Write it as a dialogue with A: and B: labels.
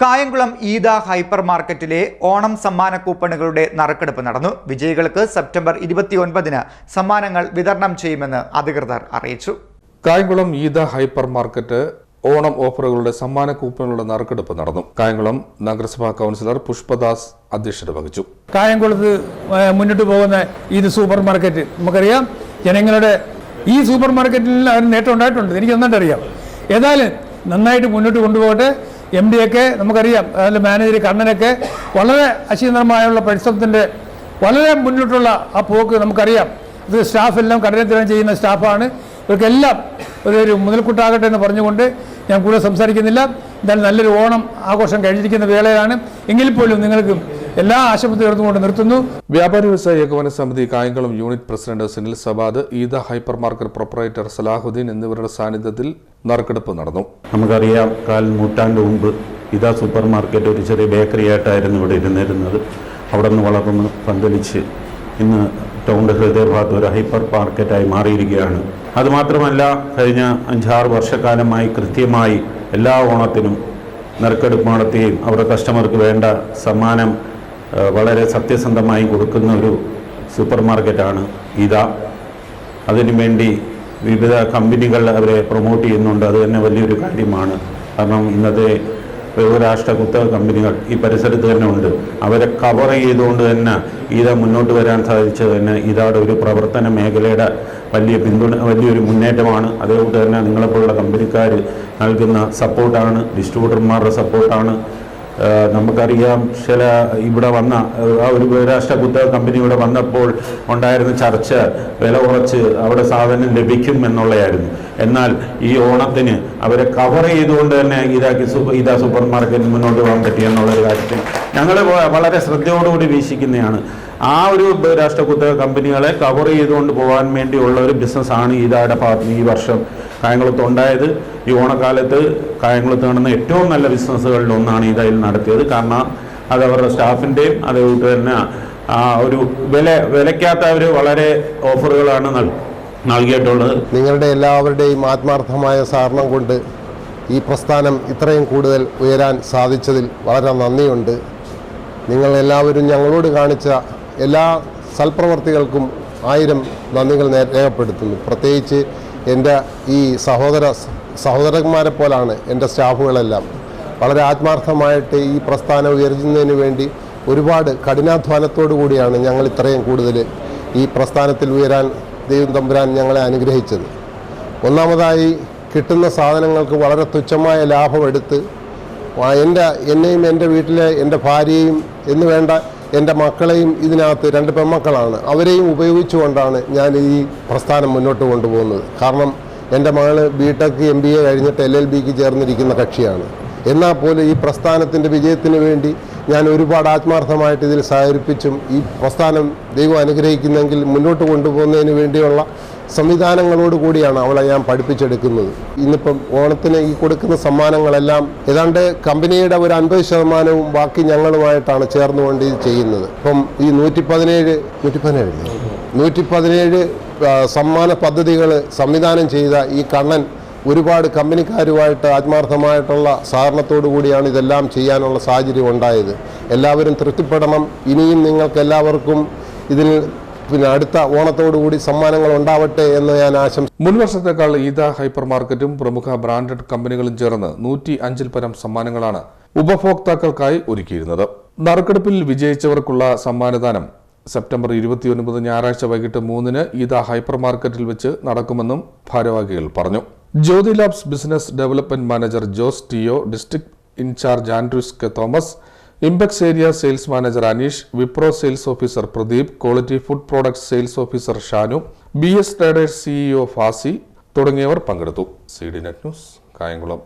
A: Kayamkulam Eeda hyper മാർക്കറ്റിലെ ഓണം സമ്മാന കൂപ്പണുകളുടെ നറുക്കെടുപ്പ് നടന്നു. വിജയികൾക്ക് സെപ്റ്റംബർ ഇരുപത്തിയൊൻപതിന് സമ്മാനങ്ങൾ വിതരണം ചെയ്യുമെന്ന് അധികൃതർ അറിയിച്ചു.
B: കായംകുളം ഈദ ഹൈപ്പർ മാർക്കറ്റ് ഓണം ഓഫറുകളുടെ സമ്മാന കൂപ്പണുകളുടെ നറുക്കെടുപ്പ് നടന്നു. കായംകുളം നഗരസഭാ കൗൺസിലർ പുഷ്പദാസ് അധ്യക്ഷത വഹിച്ചു.
C: കായംകുളത്ത് മുന്നിട്ട് പോകുന്ന ഈ സൂപ്പർ മാർക്കറ്റ് നമുക്കറിയാം. ജനങ്ങളുടെ ഈ സൂപ്പർ മാർക്കറ്റിൽ അതിന് നേട്ടം ഉണ്ടായിട്ടുണ്ട്. എനിക്ക് നന്നായിട്ട് അറിയാം ഏതായാലും നന്നായിട്ട് മുന്നോട്ട് കൊണ്ടുപോകട്ടെ. എം ഒക്കെ നമുക്കറിയാം അതിന്റെ മാനേജർ കണ്ണനൊക്കെ വളരെ അശീതമായുള്ള പരിശ്രമത്തിന്റെ വളരെ മുന്നോട്ടുള്ള ആ പോക്ക് നമുക്കറിയാം. ഇത് സ്റ്റാഫെല്ലാം കഠിനത്തിനും ചെയ്യുന്ന സ്റ്റാഫാണ് ഇവർക്കെല്ലാം ഒരു ഒരു മുതൽക്കൂട്ടാകട്ടെ എന്ന് പറഞ്ഞുകൊണ്ട് ഞാൻ കൂടുതൽ സംസാരിക്കുന്നില്ല. എന്തായാലും നല്ലൊരു ഓണം ആഘോഷം കഴിഞ്ഞിരിക്കുന്ന വേളയിലാണ്. എങ്കിൽ പോലും നിങ്ങൾക്ക് എല്ലാ ആശുപത്രികളും കൊണ്ട് നിർത്തുന്നു.
B: വ്യാപാരി വ്യവസായ ഏകോപന സമിതി Kayamkulam unit president Sunil Sabad Eeda hyper market proprietor Salahuddin എന്നിവരുടെ സാന്നിധ്യത്തിൽ നറുക്കെടുപ്പ് നടന്നു.
D: നമുക്കറിയാം കാൽ നൂറ്റാണ്ട് മുമ്പ് ഇത സൂപ്പർ മാർക്കറ്റ് ഒരു ചെറിയ ബേക്കറി ആയിട്ടായിരുന്നു ഇവിടെ ഇരുന്നിരുന്നത്. അവിടെ നിന്ന് വളർന്ന് പന്തലിച്ച് ഇന്ന് ടൗണിന്റെ ഹൃദയഭാഗത്ത് ഒരു ഹൈപ്പർ മാർക്കറ്റായി മാറിയിരിക്കുകയാണ്. അതുമാത്രമല്ല കഴിഞ്ഞ അഞ്ചാറ് വർഷക്കാലമായി കൃത്യമായി എല്ലാ ഓണത്തിനും നറുക്കെടുപ്പ് നടത്തുകയും അവരുടെ കസ്റ്റമർക്ക് വേണ്ട സമ്മാനം വളരെ സത്യസന്ധമായി കൊടുക്കുന്ന ഒരു സൂപ്പർ മാർക്കറ്റാണ് ഇതാ. അതിനുവേണ്ടി വിവിധ കമ്പനികൾ അവരെ പ്രൊമോട്ട് ചെയ്യുന്നുണ്ട്. അത് തന്നെ വലിയൊരു കാര്യമാണ്. കാരണം ഇന്നത്തെ ബഹുരാഷ്ട്ര കുത്തക കമ്പനികൾ ഈ പരിസരത്ത് തന്നെ ഉണ്ട്. അവരെ കവർ ചെയ്തുകൊണ്ട് തന്നെ ഇത മുന്നോട്ട് വരാൻ സാധിച്ചത് തന്നെ ഇതാടെ ഒരു പ്രവർത്തന മേഖലയുടെ വലിയ പിന്തുണ വലിയൊരു മുന്നേറ്റമാണ്. അതേപോലെ തന്നെ നിങ്ങളെപ്പോലുള്ള കമ്പനിക്കാർ നൽകുന്ന സപ്പോർട്ടാണ് ഡിസ്ട്രിബ്യൂട്ടർമാരുടെ സപ്പോർട്ടാണ് നമുക്കറിയാം ചില ഇവിടെ വന്ന ആ ഒരു ബഹുരാഷ്ട്ര കുത്തക കമ്പനി ഇവിടെ വന്നപ്പോൾ ഉണ്ടായിരുന്ന ചർച്ച വില കുറച്ച് അവിടെ സാധനം ലഭിക്കും എന്നുള്ളതായിരുന്നു. എന്നാൽ ഈ ഓണത്തിന് അവരെ കവർ ചെയ്തുകൊണ്ട് തന്നെ ഇതാക്കി ഇതാ സൂപ്പർ മാർക്കറ്റിന് മുന്നോട്ട് പോകാൻ പറ്റി എന്നുള്ളൊരു കാര്യത്തിൽ ഞങ്ങൾ വളരെ ശ്രദ്ധയോടുകൂടി വീക്ഷിക്കുന്നതാണ്. ആ ഒരു ബഹുരാഷ്ട്ര കുത്തക കമ്പനികളെ കവർ ചെയ്തുകൊണ്ട് പോകാൻ വേണ്ടിയുള്ള ഒരു ബിസിനസ്സാണ് ഇതാടെ ഭാഗത്ത് ഈ വർഷം കായംകുളത്ത് ഉണ്ടായത്. ഈ ഓണക്കാലത്ത് കായംകുളത്ത് നടന്ന ഏറ്റവും നല്ല ബിസിനസ്സുകളിൽ ഒന്നാണ് ഇതായിൽ നടത്തിയത്. കാരണം അത് അവരുടെ സ്റ്റാഫിന്റെയും അതുകൊണ്ട് തന്നെ ആ ഒരു വില വിലയ്ക്കകത്ത് അവർ വളരെ ഓഫറുകളാണ് നൽ നൽകിയിട്ടുള്ളത്.
E: നിങ്ങളുടെ എല്ലാവരുടെയും ആത്മാർത്ഥമായ സഹകരണം കൊണ്ട് ഈ പ്രസ്ഥാനം ഇത്രയും കൂടുതൽ ഉയരാൻ സാധിച്ചതിൽ വളരെ നന്ദിയുണ്ട്. നിങ്ങൾ എല്ലാവരും ഞങ്ങളോട് കാണിച്ച എല്ലാ സൽപ്രവർത്തികൾക്കും ആയിരം നന്ദികൾ രേഖപ്പെടുത്തുന്നു. പ്രത്യേകിച്ച് എന്റെ ഈ സഹോദര സഹോദരന്മാരെ പോലാണ് എന്റെ സ്റ്റാഫുകളെല്ലാം വളരെ ആത്മാർത്ഥമായിട്ട് ഈ പ്രസ്ഥാനം ഉയർത്തുന്നതിന് വേണ്ടി ഒരുപാട് കഠിനാധ്വാനത്തോടു കൂടിയാണ് ഞങ്ങൾ ഇത്രയും കൂടുതൽ ഈ പ്രസ്ഥാനത്തിൽ ഉയരാൻ ദൈവം തമ്പുരാൻ ഞങ്ങളെ അനുഗ്രഹിച്ചത്. ഒന്നാമതായി കിട്ടുന്ന സാധനങ്ങൾക്ക് വളരെ തുച്ഛമായ ലാഭമെടുത്ത് എന്റെ എന്നെയും എന്റെ വീട്ടിലെ എന്റെ ഭാര്യയും എന്ന് വേണ്ട എന്റെ മക്കളെയും ഇതിനകത്ത് രണ്ട് പെൺമക്കളാണ്. അവരെയും ഉപയോഗിച്ചുകൊണ്ടാണ് ഞാൻ ഈ പ്രസ്ഥാനം മുന്നോട്ട് കൊണ്ടുപോകുന്നത്. കാരണം എന്റെ മകൾ B tech M B A കഴിഞ്ഞിട്ട് എൽ എൽ ബിക്ക് ചേർന്നിരിക്കുന്ന കക്ഷിയാണ്. എന്നാൽ പോലും ഈ പ്രസ്ഥാനത്തിന്റെ വിജയത്തിന് വേണ്ടി ഞാൻ ഒരുപാട് ആത്മാർത്ഥമായിട്ട് ഇതിൽ സഹകരിപ്പിച്ചും ഈ പ്രസ്ഥാനം ദൈവം അനുഗ്രഹിക്കുന്നെങ്കിൽ മുന്നോട്ട് കൊണ്ടുപോകുന്നതിന് വേണ്ടിയുള്ള സംവിധാനങ്ങളോട് കൂടിയാണ് അവളെ ഞാൻ പഠിപ്പിച്ചെടുക്കുന്നത്. ഇന്നിപ്പം ഓണത്തിന് ഈ കൊടുക്കുന്ന സമ്മാനങ്ങളെല്ലാം ഏതാണ്ട് കമ്പനിയുടെ ഒരു അൻപത് ശതമാനവും ബാക്കി ഞങ്ങളുമായിട്ടാണ് ചേർന്നുകൊണ്ട് ഇത് ചെയ്യുന്നത്. ഇപ്പം ഈ നൂറ്റി പതിനേഴ് നൂറ്റി പതിനേഴ് നൂറ്റി പതിനേഴ് സമ്മാന പദ്ധതികൾ സംവിധാനം ചെയ്ത ഈ കണ്ണൻ ഒരുപാട് കമ്പനിക്കാരുമായിട്ട് ആത്മാർത്ഥമായിട്ടുള്ള സഹകരണത്തോടു കൂടിയാണ് ഇതെല്ലാം ചെയ്യാനുള്ള സാഹചര്യം ഉണ്ടായത്. എല്ലാവരും തൃപ്തിപ്പെടണം. ഇനിയും നിങ്ങൾക്ക് എല്ലാവർക്കും ഇതിൽ പിന്നെ അടുത്ത ഓണത്തോടുകൂടി സമ്മാനങ്ങൾ ഉണ്ടാവട്ടെ എന്ന് ഞാൻ ആശംസ
B: മുൻ വർഷത്തേക്കാൾ ഈദ ഹൈപ്പർ മാർക്കറ്റും പ്രമുഖ ബ്രാൻഡഡ് കമ്പനികളും ചേർന്ന് നൂറ്റി അഞ്ചിൽ പരം സമ്മാനങ്ങളാണ് ഉപഭോക്താക്കൾക്കായി ഒരുക്കിയിരുന്നത്. നറുക്കെടുപ്പിൽ വിജയിച്ചവർക്കുള്ള സമ്മാനദാനം സെപ്റ്റംബർ ഇരുപത്തിയൊൻപത് ഞായറാഴ്ച വൈകിട്ട് മൂന്നിന് ഈദ ഹൈപ്പർ മാർക്കറ്റിൽ വെച്ച് നടക്കുമെന്നും ഭാരവാഹികൾ പറഞ്ഞു. Jyothi labs business development manager Jose Tio district incharge Andrews K Thomas impex area sales manager Aneesh Wipro sales officer Pradeep quality food products sales officer Shanu B S traders CEO Fasi തുടങ്ങിയവർ പങ്കെടുത്തു. C D net news Kayamkulam.